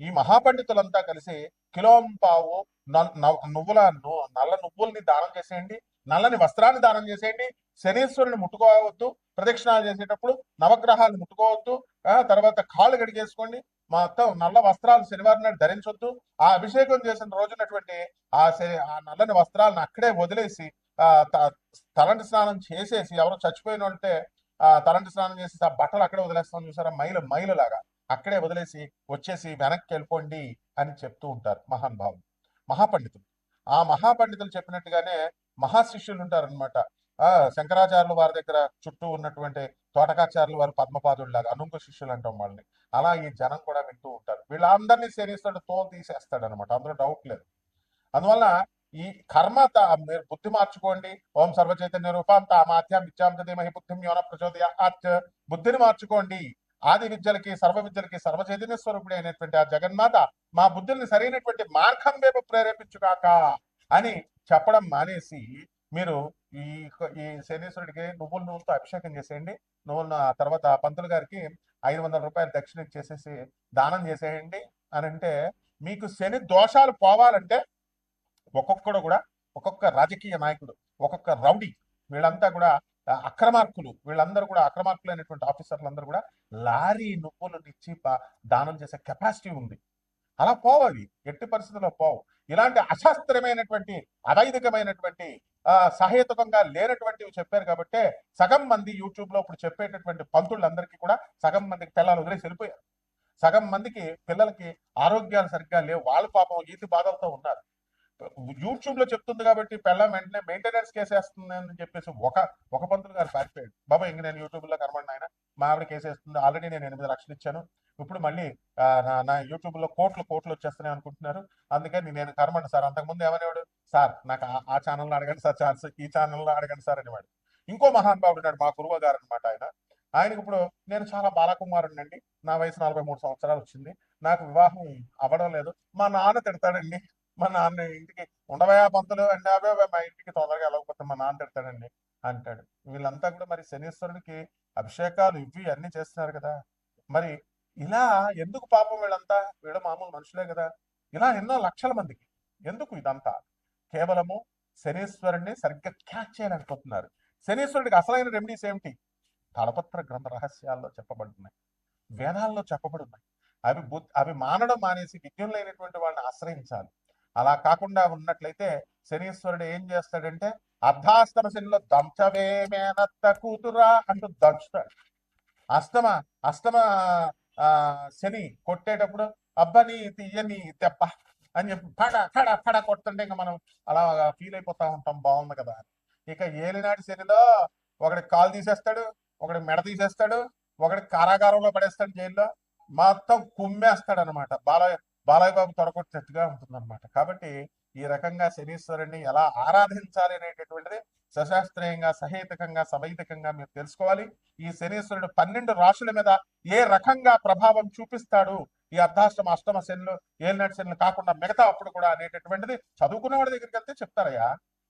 ఈ మహాపండితులంతా కలిసి కిలోంపావు నువ్వుల నల్ల నువ్వుల్ని దానం చేసేయండి నల్లని వస్త్రాన్ని దానం చేసేయండి శనీశ్వరుని ముట్టుకోవద్దు ప్రదక్షిణాలు చేసేటప్పుడు నవగ్రహాలు ముట్టుకోవద్దు ఆ తర్వాత కాళ్ళు గడిగేసుకోండి మొత్తం నల్ల వస్త్రాలు శనివారం నాడు ధరించొద్దు ఆ అభిషేకం చేసిన రోజునటువంటి ఆ ఆ నల్లని వస్త్రాలను అక్కడే వదిలేసి ఆ త- తలంటి స్నానం చేసేసి ఎవరో చచ్చిపోయిన ఉంటే ఆ తలంటి స్నానం చేసి ఆ బట్టలు అక్కడే వదిలేస్తాం చూసారా? మైలు మైలు లాగా అక్కడే వదిలేసి వచ్చేసి వెనక్కి వెళ్ళిపోండి అని చెప్తూ ఉంటారు మహానుభావులు మహాపండితులు. ఆ మహాపండితులు చెప్పినట్టుగానే మహాశిష్యులు ఉంటారనమాట ఆ శంకరాచార్యులు వారి దగ్గర చుట్టూ ఉన్నటువంటి తోటకాచార్యులు వారు పద్మపాదులు లాగా అనుంక శిష్యులు అంటాం వాళ్ళని. అలా ఈ జనం కూడా వింటూ ఉంటారు. వీళ్ళందరినీ శనిస్తాడు తోలు తీసేస్తాడు అనమాట అందులో డౌట్ లేదు. అందువల్ల ఈ కర్మ మీరు బుద్ధి మార్చుకోండి. ఓం సర్వచైతన్య రూపం తామాత్యం ఇచ్చాం ధీమహి బుద్ధిం యోన ప్రచోదయ బుద్ధిని మార్చుకోండి. ఆది విద్యలకి సర్వ విద్యలకి సర్వచైతన్య స్వరూపుడి అయినటువంటి ఆ జగన్మాత మా బుద్ధుల్ని సరైనటువంటి మార్గం వైపు ప్రేరేపించుగాక అని చెప్పడం మానేసి మీరు ఈ ఈ శనీశ్వరుడికి నువ్వుల నూనెతో అభిషేకం చేసేయండి. నువ్వుల ఆ తర్వాత పంతులు గారికి ఐదు వందల రూపాయలు దక్షిణ ఇచ్చేసేసి దానం చేసేయండి అని అంటే మీకు శని దోషాలు పోవాలంటే ఒక్కొక్కడు కూడా ఒక్కొక్క రాజకీయ నాయకుడు ఒక్కొక్క రౌడీ వీళ్ళంతా కూడా అక్రమార్కులు వీళ్ళందరూ కూడా అక్రమార్కులైనటువంటి ఆఫీసర్లు అందరూ కూడా లారీ నువ్వులు ఇచ్చి దానం చేసే కెపాసిటీ ఉంది. అలా పోవు అవి. ఎట్టి పరిస్థితుల్లో పోవు. ఇలాంటి అశాస్త్రమైనటువంటి అవైదికమైనటువంటి సహేతుకంగా లేనటువంటివి చెప్పారు కాబట్టి సగం మంది యూట్యూబ్లో ఇప్పుడు చెప్పేటటువంటి పంతులందరికీ కూడా సగం మందికి పిల్లలు వదిలేసి వెళ్ళిపోయారు. సగం మందికి పిల్లలకి ఆరోగ్యాలు సరిగ్గా లేవు. వాళ్ళ పాపం ఈతి బాధలతో ఉన్నారు. యూట్యూబ్లో చెప్తుంది కాబట్టి పెళ్ళం వెంటనే మెయింటెనెన్స్ కేసేస్తుంది అని చెప్పేసి ఒక ఒక పంతులు గారు పారిపోయాడు. బాబా ఇంక నేను యూట్యూబ్లో కనబడిన ఆయన. మా ఆవిడ కేసేస్తుంది. ఆల్రెడీ నేను ఎనిమిది లక్షలు ఇచ్చాను. ఇప్పుడు మళ్ళీ నా- యూట్యూబ్లో కోట్లు కోట్లు వచ్చేస్తున్నాయి అనుకుంటున్నారు. అందుకని నేను కనబడి సార్ అంతకుముందు ఏమనేవాడు సార్ నాకు ఆ- ఆ ఛానల్లో అడగండి సార్ ఛాన్స్ ఈ ఛానల్లో అడగండి సార్ అనేవాడు. ఇంకో మహానుభావుడు ఉన్నాడు మా గురువు గారు అనమాట ఆయన. ఆయనకి ఇప్పుడు నేను చాలా బాలకుమారుడిని అండి నా వయసు నలభై మూడు సంవత్సరాలు వచ్చింది. నాకు వివాహం అవ్వడం లేదు. మా నాన్న తిడతాడండి. మా నాన్న ఇంటికి ఉండవయా పంతులు అంటే అవే మా ఇంటికి తొందరగా వెళ్ళకపోతే మా నాన్న తిడతాడండి అంటాడు. వీళ్ళంతా కూడా మరి శనీశ్వరుడికి అభిషేకాలు ఇవి అన్ని చేస్తున్నారు కదా. మరి ఇలా ఎందుకు పాపం వీళ్ళంతా? వీళ్ళ మామూలు మనుషులే కదా. ఇలా ఎన్నో లక్షల మందికి. ఎందుకు ఇదంతా? కేవలము శనీశ్వరుణ్ణి సరిగ్గా క్యాచ్ చేయలేకపోతున్నారు. శనీశ్వరుడికి అసలైన రెమెడీస్ ఏమిటి? తలపత్ర గ్రంథ రహస్యాల్లో చెప్పబడుతున్నాయి. వేదాల్లో చెప్పబడున్నాయి. అవి బుద్ధి అవి మానడం మానేసి విద్యం లేనటువంటి వాళ్ళని ఆశ్రయించాలి. అలా కాకుండా ఉన్నట్లయితే శనీశ్వరుడు ఏం చేస్తాడంటే అర్ధాస్తమ శనిలో దంచవేమేనత్త కూతురా అంటూ దంచుతాడు అస్తమ అస్తమ ఆ, శని కొట్టేటప్పుడు అబ్బని తీయని తెప్ప అని చెప్పి పడ ఫడ పడ కొడుతుంటే ఇంకా మనం అలా ఫీల్ అయిపోతా ఉంటాం బాగుంది కదా. ఇక ఏలినాటి శనిలో ఒకటి కాలు తీసేస్తాడు ఒకటి మెడ తీసేస్తాడు ఒకటి కారాగారంలో పడేస్తాడు జైల్లో మొత్తం కుమ్మేస్తాడు అనమాట బాలయ్య బాలయ్య బాబు తొడగొట్టినట్టుగా ఉంటుందన్నమాట. కాబట్టి ఈ రకంగా శనీశ్వరుని ఎలా ఆరాధించాలి అనేటటువంటిది సశాస్త్రీయంగా సహేతకంగా సమైతకంగా మీరు తెలుసుకోవాలి. ఈ శనీశ్వరుడు పన్నెండు రాశుల మీద ఏ రకంగా ప్రభావం చూపిస్తాడు? ఈ అర్ధాష్టమ అష్టమ శనులు ఏలినాటి శనులు కాకుండా మిగతా అప్పుడు కూడా అనేటటువంటిది చదువుకున్న వాడి దగ్గరికి వెళ్తే చెప్తారయ్యా.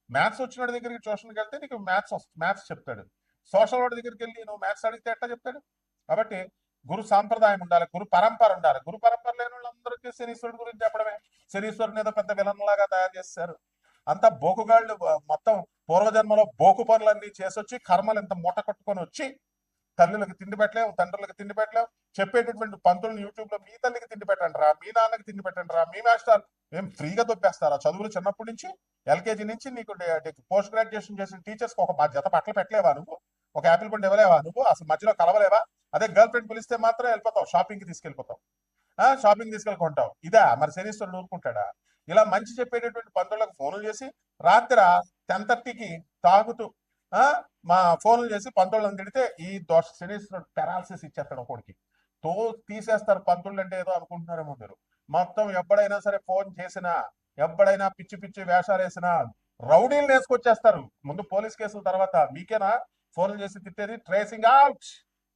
మ్యాథ్స్ వచ్చిన వాడి దగ్గరికి ట్యూషన్కి వెళ్తే నీకు మ్యాథ్స్ మ్యాథ్స్ చెప్తాడు. సోషల్ వాడి దగ్గరికి వెళ్ళి నువ్వు మ్యాథ్స్ అడిగితే ఎట్లా చెప్తాడు? కాబట్టి గురు సాంప్రదాయం ఉండాలి గురు పరంపర ఉండాలి. గురు పరంపర లేని వాళ్ళందరికీ శనీశ్వరుడు గురించి చెప్పడమే. శనీశ్వరుని ఏదో పెద్ద విలన్ లాగా తయారు చేస్తారు అంతా బోకుగాళ్ళు మొత్తం పూర్వజన్మలో బోకు పనులన్నీ చేసొచ్చి కర్మలు ఇంత మూట కట్టుకొని వచ్చి తల్లులకు తిండి పెట్టలేము తండ్రులకు తిండి పెట్టలేము చెప్పేటటువంటి పంతులను యూట్యూబ్లో మీ తల్లికి తిండి పెట్టండి రా మీ నాన్నకి తిండి పెట్టండి రా మీ మాస్టర్ ఏం ఫ్రీగా దొబ్బేస్తారా చదువులు చిన్నప్పటి నుంచి ఎల్కేజీ నుంచి నీకు పోస్ట్ గ్రాడ్యుయేషన్ చేసిన టీచర్స్ ఒక మా జత బట్టలు పెట్టలేవా నువ్వు? ఒక యాపిల్ పండు ఇవ్వలేవా నువ్వు? అసలు మధ్యలో కలవలేవా? అదే గర్ల్ ఫ్రెండ్ పిలిస్తే మాత్రం వెళ్ళిపోతావు షాపింగ్కి తీసుకెళ్ళిపోతావు. ఆ షాపింగ్ తీసుకెళ్ళుకుంటావు. ఇదా మరి శనీశ్వరుడు ఊరుకుంటాడా? ఇలా మంచి చెప్పేటటువంటి పంతులకు ఫోన్లు చేసి రాత్రి టెన్ థర్టీకి తాగుతూ ఆ మా ఫోన్లు చేసి పంతులను తిడితే ఈ దోష శనీశ్వరుడు పెరాలసిస్ ఇచ్చేస్తాడు ఒకడికి. తో తీసేస్తారు పంతులు అంటే ఏదో అనుకుంటున్నారేమో మీరు. మొత్తం ఎప్పుడైనా సరే ఫోన్ చేసినా ఎప్పుడైనా పిచ్చి పిచ్చి వేషాలు వేసినా రౌడీలు వేసుకొచ్చేస్తారు. ముందు పోలీస్ కేసుల తర్వాత మీకేనా? ఫోన్లు చేసి తిట్టేది. ట్రేసింగ్ అవుట్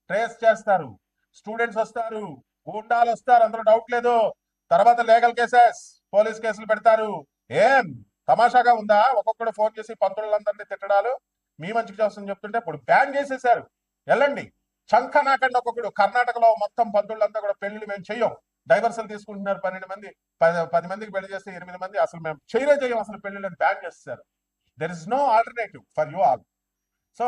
ట్రేస్ చేస్తారు. స్టూడెంట్స్ వస్తారు. గుండాలు వస్తారు. అందులో డౌట్ లేదు. తర్వాత లీగల్ కేసెస్ పోలీస్ కేసులు పెడతారు. ఏం? తమాషాగా ఉందా? ఒక్కొక్కడు ఫోన్ చేసి పంతులందరినీ తిట్టడాలు. మీ మంచికి చేస్తామని చెప్తుంటే ఇప్పుడు బ్యాన్ చేసేసారు వెళ్ళండి. చంక నాకండి ఒక్కొక్కడు. కర్ణాటకలో మొత్తం పంతులంతా కూడా పెళ్ళి మేము చెయ్యం. డైవర్సల్ తీసుకుంటున్నారు పన్నెండు మంది. పది పది మందికి పెళ్ళి చేస్తే ఎనిమిది మంది. అసలు మేము చేయలే చేయం అసలు పెళ్ళిళ్ళని బ్యాన్ చేస్తారు there is no alternative for you all so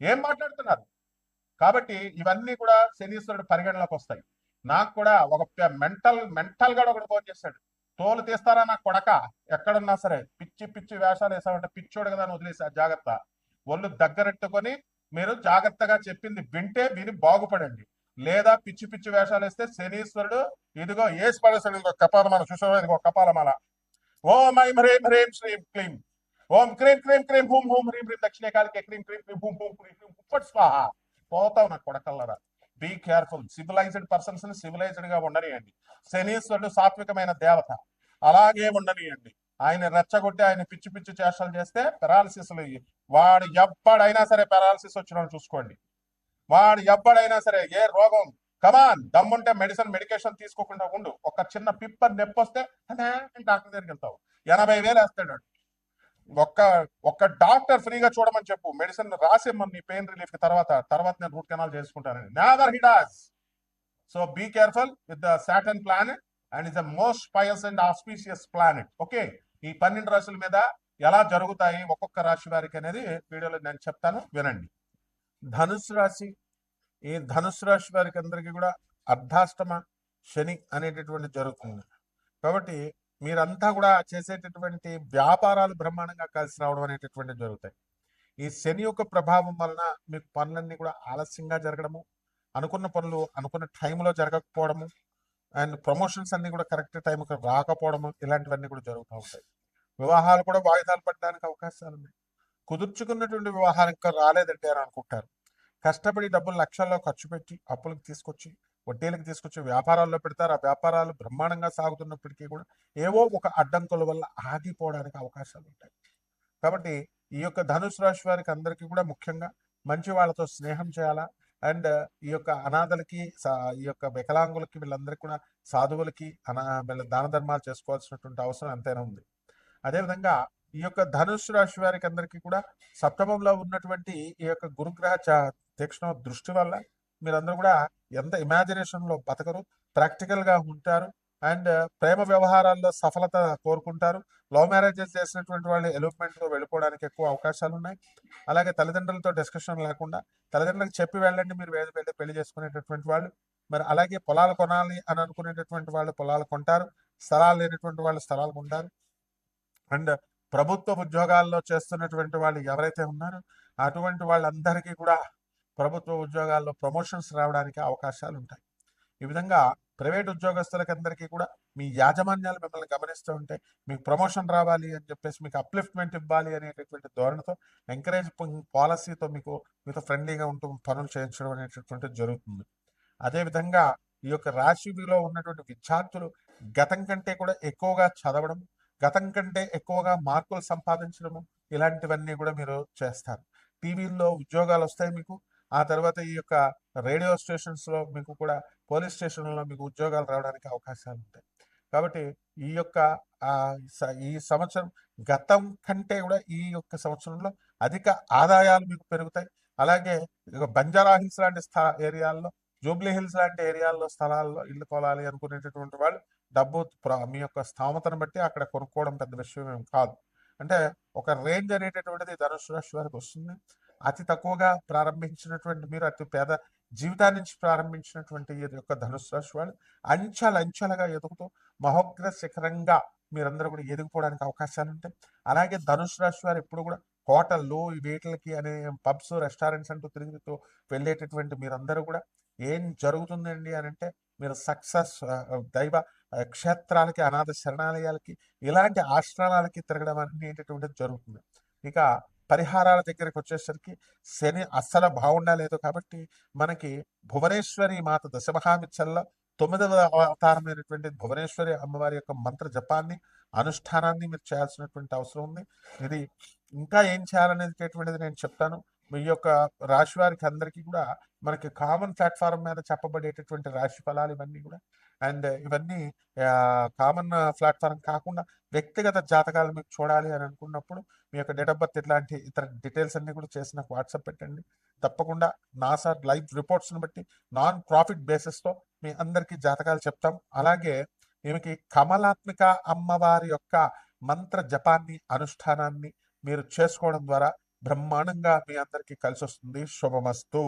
ఏం మాట్లాడుతున్నారు? కాబట్టి ఇవన్నీ కూడా శనీశ్వరుడు పరిగణలోకి వస్తాయి. నాకు కూడా ఒక మెంటల్ మెంటల్గా ఒకటి ఫోన్ చేస్తాడు తోలు తీస్తారా నా కొడక? ఎక్కడున్నా సరే పిచ్చి పిచ్చి వేషాలు వేసామంటే పిచ్చోడు కదా అని వదిలేసా జాగ్రత్త. ఒళ్ళు దగ్గరెట్టుకొని మీరు జాగ్రత్తగా చెప్పింది వింటే విని బాగుపడండి. లేదా పిచ్చి పిచ్చి వేషాలు వేస్తే శనీశ్వరుడు ఇదిగో ఏసి పడేస్తాడు ఇదిగో కపాలమాల చూసావా? ఇదిగో కపాలమాల. ఓం ఐం హ్రీం హ్రీం శ్రీం క్లీం. ఓం క్రీం క్రీం క్రీం హూం హూం హ్రీం హ్రీం దక్షిణ కాలికే క్రీం క్రీం క్రీం హూం హూం క్రీం హ్రీం ఉప్పట్ స్వాహ. పోతావు నా కొడకల్లరా. బీ కేర్ఫుల్ సివిలైజ్డ్ పర్సన్స్ని సివిలైజ్డ్గా ఉండనియండి. శనీశ్వరుడు సాత్వికమైన దేవత. అలాగే ఉండనియండి. ఆయన రెచ్చగొట్టి ఆయన పిచ్చి పిచ్చి చేష్టలు చేస్తే పెరాలసిస్ వాడు ఎవ్వడైనా సరే పెరాలసిస్ వచ్చిన చూసుకోండి. వాడు ఎవ్వడైనా సరే ఏ రోగం కమాన్ దమ్ముంటే మెడిసిన్ మెడికేషన్ తీసుకోకుండా ఉండు. ఒక చిన్న పిప్పర్ నొప్పి వస్తే డాక్టర్ దగ్గరికి వెళ్తావు. ఎనభై వేలు వేస్తాడు ఒక్క ఒక్క డాక్టర్ ఫ్రీగా చూడమని చెప్పు. మెడిసిన్ రాసేమ్మని నీ పెయిన్ రిలీఫ్కి తర్వాత తర్వాత నేను రూట్ కెనాల్ చేసుకుంటానని. Never he does so be careful with the Saturn planet and is the most pious and auspicious planet okay ఈ పన్నెండు రాశుల మీద ఎలా జరుగుతాయి ఒక్కొక్క రాశి వారికి అనేది వీడియోలో నేను చెప్తాను. వినండి. ధనుసు రాశి ఈ ధనుసు రాశి వారికి అందరికీ కూడా అర్ధాష్టమ శని అనేటటువంటి జరుగుతుంది. కాబట్టి మీరంతా కూడా చేసేటటువంటి వ్యాపారాలు బ్రహ్మాండంగా కలిసి రావడం అనేటటువంటి జరుగుతాయి. ఈ శని యొక్క ప్రభావం వలన మీకు పనులన్నీ కూడా ఆలస్యంగా జరగడము అనుకున్న పనులు అనుకున్న టైంలో జరగకపోవడము అండ్ ప్రమోషన్స్ అన్ని కూడా కరెక్ట్ టైంకి రాకపోవడము ఇలాంటివన్నీ కూడా జరుగుతూ ఉంటాయి. వివాహాలు కూడా వాయిదాలు పడడానికి అవకాశాలు ఉన్నాయి. కుదుర్చుకున్నటువంటి వివాహాలు ఇంకా రాలేదంటే అని అనుకుంటారు. కష్టపడి డబ్బులు లక్షల్లో ఖర్చు పెట్టి అప్పులకు తీసుకొచ్చి వడ్డీలకు తీసుకొచ్చి వ్యాపారాల్లో పెడతారు. ఆ వ్యాపారాలు బ్రహ్మాండంగా సాగుతున్నప్పటికీ కూడా ఏవో ఒక అడ్డంకుల వల్ల ఆగిపోవడానికి అవకాశాలు ఉంటాయి. కాబట్టి ఈ యొక్క ధనుసు రాశి వారికి అందరికీ కూడా ముఖ్యంగా మంచి వాళ్ళతో స్నేహం చేయాలా? అండ్ ఈ యొక్క అనాథలకి సా- ఈ యొక్క వికలాంగులకి వీళ్ళందరికీ కూడా సాధువులకి అనా వీళ్ళ దాన ధర్మాలు చేసుకోవాల్సినటువంటి అవసరం ఎంతైనా ఉంది. అదేవిధంగా ఈ యొక్క ధనుసు రాశి వారికి అందరికీ కూడా సప్తమంలో ఉన్నటువంటి ఈ యొక్క గురుగ్రహ చ- తీక్షణ దృష్టి వల్ల మీరందరూ కూడా ఎంత ఇమాజినేషన్లో బతకరు ప్రాక్టికల్గా ఉంటారు అండ్ uh, ప్రేమ వ్యవహారాల్లో సఫలత కోరుకుంటారు. లవ్ మ్యారేజెస్ చేసినటువంటి వాళ్ళు ఎలిప్మెంట్లో వెళ్ళిపోవడానికి ఎక్కువ అవకాశాలు ఉన్నాయి. అలాగే తల్లిదండ్రులతో డిస్కషన్ లేకుండా తల్లిదండ్రులకు చెప్పి వెళ్ళండి మీరు వేద వెళ్ళి పెళ్ళి చేసుకునేటటువంటి వాళ్ళు. మరి అలాగే పొలాలు కొనాలి అని అనుకునేటటువంటి వాళ్ళు పొలాలు కొంటారు. స్థలాలు లేనటువంటి వాళ్ళు స్థలాలు కొంటారు. అండ్ ప్రభుత్వ ఉద్యోగాల్లో చేస్తున్నటువంటి వాళ్ళు ఎవరైతే ఉన్నారో అటువంటి వాళ్ళందరికీ కూడా ప్రభుత్వ ఉద్యోగాల్లో ప్రమోషన్స్ రావడానికి అవకాశాలు ఉంటాయి ఈ విధంగా ప్రైవేట్ ఉద్యోగస్తులకందరికీ కూడా మీ యాజమాన్యాలు మిమ్మల్ని గమనిస్తూ ఉంటే మీకు ప్రమోషన్ రావాలి అని చెప్పేసి మీకు అప్లిఫ్ట్మెంట్ ఇవ్వాలి అనేటటువంటి ధోరణితో ఎంకరేజ్ పాలసీతో మీకు మీతో ఫ్రెండ్లీగా ఉంటూ పనులు చేయించడం అనేటటువంటిది జరుగుతుంది. అదేవిధంగా ఈ యొక్క రాశిలో ఉన్నటువంటి విద్యార్థులు గతం కంటే కూడా ఎక్కువగా చదవడం గతం కంటే ఎక్కువగా మార్కులు సంపాదించడము ఇలాంటివన్నీ కూడా మీరు చేస్తారు. టీవీల్లో ఉద్యోగాలు వస్తాయి మీకు ఆ తర్వాత ఈ యొక్క రేడియో స్టేషన్స్లో మీకు కూడా పోలీస్ స్టేషన్లో మీకు ఉద్యోగాలు రావడానికి అవకాశాలు ఉంటాయి. కాబట్టి ఈ యొక్క ఈ సంవత్సరం గతం కంటే కూడా ఈ యొక్క సంవత్సరంలో అధిక ఆదాయాలు మీకు పెరుగుతాయి. అలాగే బంజారా హిల్స్ లాంటి స్థా ఏరియాల్లో జూబ్లీ హిల్స్ లాంటి ఏరియాల్లో స్థలాల్లో ఇల్లు కొనాలి అనుకునేటటువంటి వాళ్ళు డబ్బు మీ యొక్క స్థామతను బట్టి అక్కడ కొనుక్కోవడం పెద్ద విషయం ఏం కాదు. అంటే ఒక రేంజ్ అనేటటువంటిది ధనుసు రాశి వారికి వస్తుంది. అతి తక్కువగా ప్రారంభించినటువంటి మీరు అతి పేద జీవితాన్ని నుంచి ప్రారంభించినటువంటి ఈ యొక్క ధనుసు రాశి వాళ్ళు అంచెలంచెలుగా ఎదుగుతూ మహోగ్ర శిఖరంగా మీరందరూ కూడా ఎదిగిపోవడానికి అవకాశాలు ఉంటాయి. అలాగే ధనుసు రాశి వారు ఎప్పుడు కూడా హోటళ్ళు ఈ వీటిలకి అనే పబ్స్ రెస్టారెంట్స్ అంటూ తిరుగుతూ వెళ్ళేటటువంటి మీరందరూ కూడా ఏం జరుగుతుందండి అని అంటే మీరు సక్సెస్ దైవ క్షేత్రాలకి అనాథ శరణాలయాలకి ఇలాంటి ఆశ్రమాలకి తిరగడం అనేటటువంటిది జరుగుతుంది. ఇక పరిహారాల దగ్గరకు వచ్చేసరికి శని అస్సలు బాగుండలేదు కాబట్టి మనకి భువనేశ్వరి మాత దశమహామిచ్చల్లో తొమ్మిదవ అవతారమైనటువంటి భువనేశ్వరి అమ్మవారి యొక్క మంత్ర జపాన్ని అనుష్ఠానాన్ని మీరు చేయాల్సినటువంటి అవసరం ఉంది. ఇది ఇంకా ఏం చేయాలనేటువంటిది నేను చెప్తాను. మీ యొక్క రాశి వారికి అందరికీ కూడా మనకి కామన్ ప్లాట్ఫామ్ మీద చెప్పబడేటటువంటి రాశి ఫలాలు ఇవన్నీ కూడా అండ్ ఇవన్నీ కామన్ ప్లాట్ఫామ్ కాకుండా వ్యక్తిగత జాతకాలు మీకు చూడాలి అని అనుకున్నప్పుడు మీ యొక్క డేట్ ఆఫ్ బర్త్ ఇట్లాంటి ఇతర డీటెయిల్స్ అన్ని కూడా చేసి నాకు వాట్సాప్ పెట్టండి. తప్పకుండా నాసా లైవ్ రిపోర్ట్స్ని బట్టి నాన్ ప్రాఫిట్ బేసిస్తో మీ అందరికీ జాతకాలు చెప్తాం. అలాగే ఈమెకి కమలాత్మిక అమ్మవారి యొక్క మంత్ర జపాన్ని అనుష్ఠానాన్ని మీరు చేసుకోవడం ద్వారా బ్రహ్మాండంగా మీ అందరికీ కలిసి వస్తుంది శుభమస్తు.